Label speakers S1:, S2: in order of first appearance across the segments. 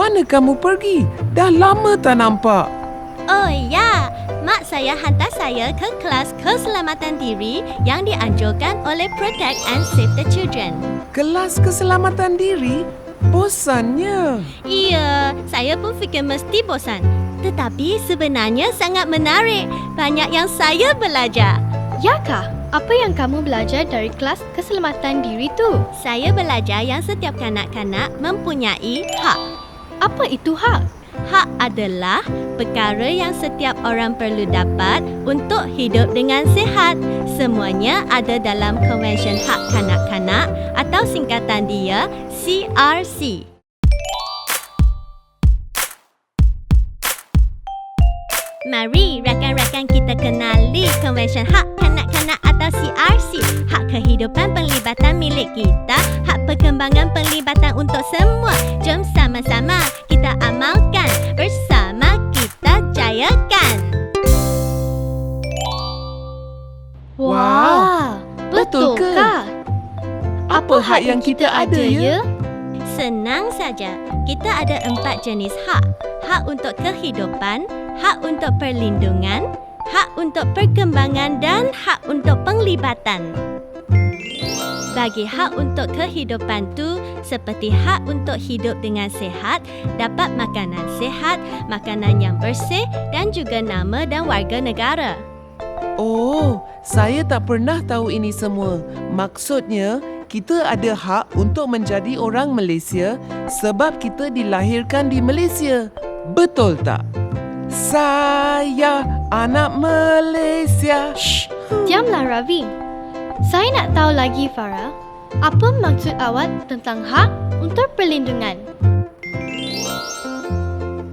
S1: Mana kamu pergi? Dah lama tak nampak.
S2: Oh ya, mak saya hantar saya ke kelas keselamatan diri yang dianjurkan oleh Protect and Save the Children.
S1: Kelas keselamatan diri? Bosannya.
S2: Iya, saya pun fikir mesti bosan. Tetapi sebenarnya sangat menarik. Banyak yang saya belajar.
S3: Yakah? Apa yang kamu belajar dari kelas keselamatan diri tu?
S2: Saya belajar yang setiap kanak-kanak mempunyai hak.
S3: Apa itu hak?
S2: Hak adalah perkara yang setiap orang perlu dapat untuk hidup dengan sihat. Semuanya ada dalam Konvensyen Hak Kanak-Kanak atau singkatan dia CRC. Mari rakan-rakan kita kenali Konvensyen Hak Kanak-Kanak CRC. Hak kehidupan penglibatan milik kita, hak perkembangan penglibatan untuk semua. Jom sama-sama kita amalkan, bersama kita jayakan.
S1: Wah, betul ke?
S3: betulkah?
S1: Apa hak yang kita ada ya?
S2: Senang saja. Kita ada empat jenis hak. Hak untuk kehidupan, hak untuk perlindungan, untuk perkembangan dan hak untuk penglibatan. Bagi hak untuk kehidupan tu seperti hak untuk hidup dengan sehat, dapat makanan sehat, makanan yang bersih dan juga nama dan warga negara.
S1: Oh, saya tak pernah tahu ini semua. Maksudnya, kita ada hak untuk menjadi orang Malaysia sebab kita dilahirkan di Malaysia. Betul tak? Saya anak Malaysia.
S3: Shh, diamlah Ravi. Saya nak tahu lagi Farah. Apa maksud awak tentang hak untuk perlindungan?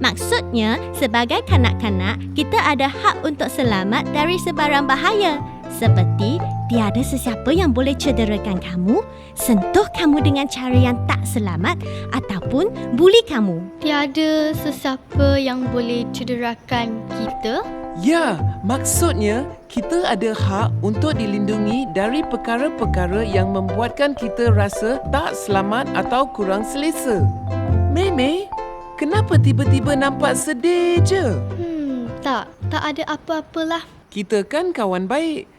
S2: Maksudnya, sebagai kanak-kanak, kita ada hak untuk selamat dari sebarang bahaya. Seperti tiada sesiapa yang boleh cederakan kamu, sentuh kamu dengan cara yang tak selamat ataupun buli kamu.
S3: Tiada sesiapa yang boleh cederakan kita?
S1: Ya, maksudnya kita ada hak untuk dilindungi dari perkara-perkara yang membuatkan kita rasa tak selamat atau kurang selesa. Meme, kenapa tiba-tiba nampak sedih je?
S3: Hmm, tak. Tak ada apa-apalah.
S1: Kita kan kawan baik.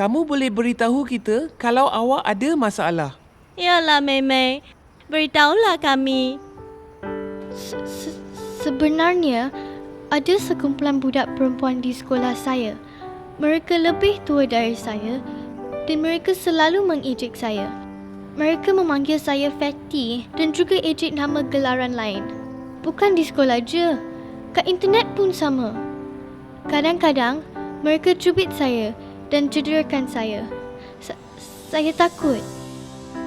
S1: Kamu boleh beritahu kita kalau awak ada masalah.
S2: Yalah, Meme. Beritahulah kami.
S3: Se- se- Sebenarnya, ada sekumpulan budak perempuan di sekolah saya. Mereka lebih tua dari saya dan mereka selalu mengejek saya. Mereka memanggil saya Fatty dan juga ejek nama gelaran lain. Bukan di sekolah je, kat internet pun sama. Kadang-kadang, mereka cubit saya dan cederakan saya. Sa- saya takut.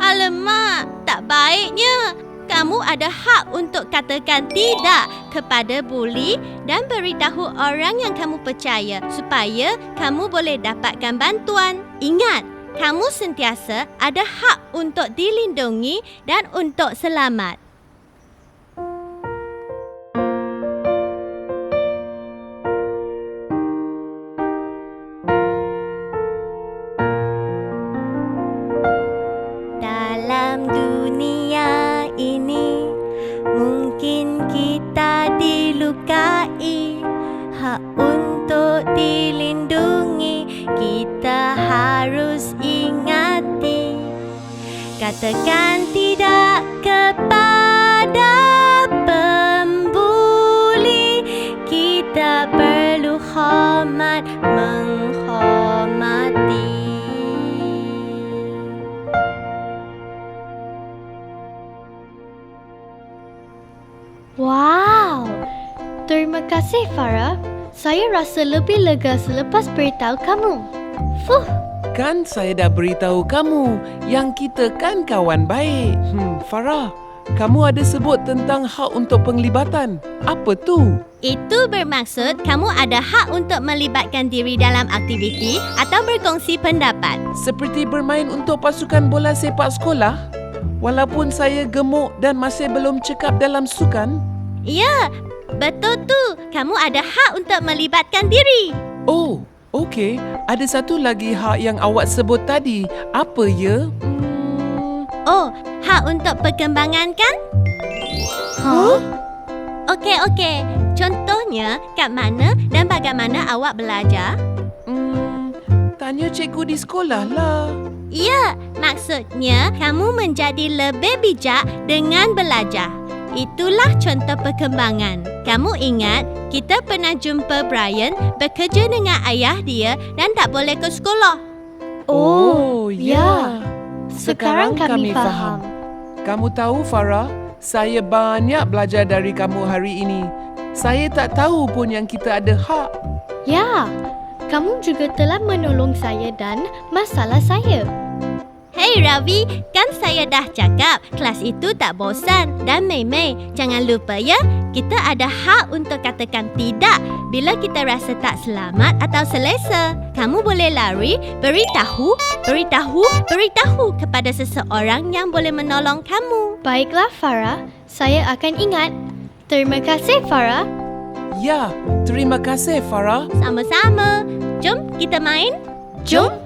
S2: Alamak, tak baiknya. Kamu ada hak untuk katakan tidak kepada buli dan beritahu orang yang kamu percaya supaya kamu boleh dapatkan bantuan. Ingat, kamu sentiasa ada hak untuk dilindungi dan untuk selamat. Untuk dilindungi kita harus ingati katakan tidak kepada pembuli kita perlu hormat menghormati
S3: Wow! Terima kasih Farah. Saya rasa lebih lega selepas beritahu kamu. Fuh,
S1: Kan saya dah beritahu kamu yang kita kan kawan baik. Hmm, Farah, kamu ada sebut tentang hak untuk penglibatan. Apa tu?
S2: Itu bermaksud kamu ada hak untuk melibatkan diri dalam aktiviti atau berkongsi pendapat.
S1: Seperti bermain untuk pasukan bola sepak sekolah? Walaupun saya gemuk dan masih belum cekap dalam sukan?
S2: Ya, betul tu. Kamu ada hak untuk melibatkan diri.
S1: Oh, okey. Ada satu lagi hak yang awak sebut tadi. Apa ya? Hmm,
S2: Oh, hak untuk perkembangan kan?
S3: Huh?
S2: Okey, okey. Contohnya, kat mana dan bagaimana awak belajar?
S1: Hmm, tanya cikgu di sekolah lah.
S2: Ya, maksudnya kamu menjadi lebih bijak dengan belajar. Itulah contoh perkembangan. Kamu ingat, kita pernah jumpa Brian bekerja dengan ayah dia dan tak boleh ke sekolah.
S3: Oh,
S1: ya.
S3: Sekarang kami faham.
S1: Kamu tahu Farah, saya banyak belajar dari kamu hari ini. Saya tak tahu pun yang kita ada hak.
S3: Ya, kamu juga telah menolong saya dan masalah saya.
S2: Hei Ravi, kan saya dah cakap kelas itu tak bosan. Dan Mei Mei, jangan lupa ya, kita ada hak untuk katakan tidak bila kita rasa tak selamat atau selesa. Kamu boleh lari, beritahu, beritahu, beritahu kepada seseorang yang boleh menolong kamu.
S3: Baiklah Farah, saya akan ingat. Terima kasih Farah.
S1: Ya, terima kasih Farah.
S2: Sama-sama. Jom kita main.
S3: Jom